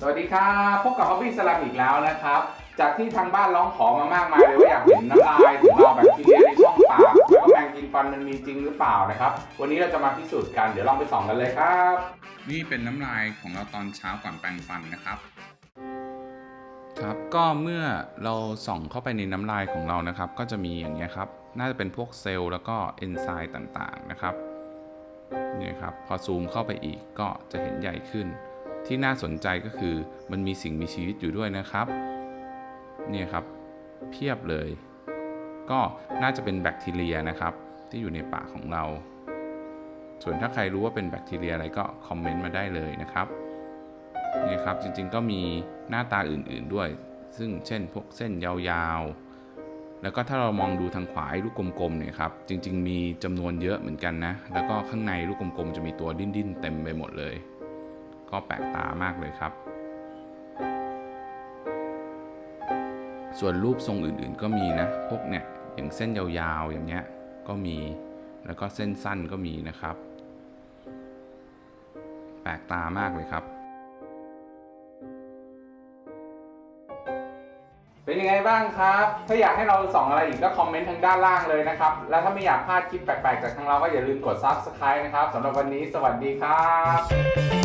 สวัสดีครับพบกับ Hobby Slam อีกแล้วนะครับ จากที่ทางบ้านร้องขอมามากมายเลยว่าอยากเห็นน้ำลายของเราแบคทีเรียในช่องปากแล้วก็แมงกินฟันมันมีจริงหรือเปล่านะครับ วันนี้เราจะมาพิสูจน์กันเดี๋ยวลองไปส่องกันเลยครับ นี่เป็นน้ำลายของเราตอนเช้าก่อนแปรงฟันนะครับ ครับก็เมื่อเราส่องเข้าไปในน้ำลายของเรานะครับ ก็จะมีอย่างเงี้ยครับน่าจะเป็นพวกเซลล์แล้วก็เอนไซม์ต่างๆนะครับเนี่ยครับพอซูมเข้าไปอีกก็จะเห็นใหญ่ขึ้น ที่น่าสนใจก็คือมันมีสิ่งมีชีวิตอยู่ด้วยนะครับ เนี่ยครับ เพียบเลย ก็น่าจะเป็นแบคทีเรียนะครับ ที่อยู่ในปากของเรา ส่วนถ้าใครรู้ว่าเป็นแบคทีเรียอะไรก็คอมเมนต์มาได้เลยนะครับนี่ครับจริงๆก็มีหน้าตาอื่นๆด้วย ซึ่งเช่นพวกเส้นยาวๆ แล้วก็ถ้าเรามองดูทางขวาลูกกลมๆเนี่ยครับจริงๆ มีจำนวนเยอะเหมือนกันนะ แล้วก็ข้างในลูกกลมๆ จะมีตัวดิ้นๆ เต็มไปหมดเลย ก็แปลกตามากเลยครับ ส่วนรูปทรงอื่นๆก็มีนะ พวกเนี่ยอย่างเส้นยาวๆ อย่างเงี้ยก็มี แล้วก็เส้นสั้นก็มีนะครับ แปลกตามากเลยครับ เป็นยังไงบ้างครับ ถ้าอยากให้เราส่องอะไรอีกก็คอมเมนต์ทางด้านล่างเลยนะครับ แล้วถ้าไม่อยากพลาดคลิปแปลกๆ จากทางเราก็อย่าลืมกด Subscribe นะครับสำหรับวันนี้สวัสดีครับ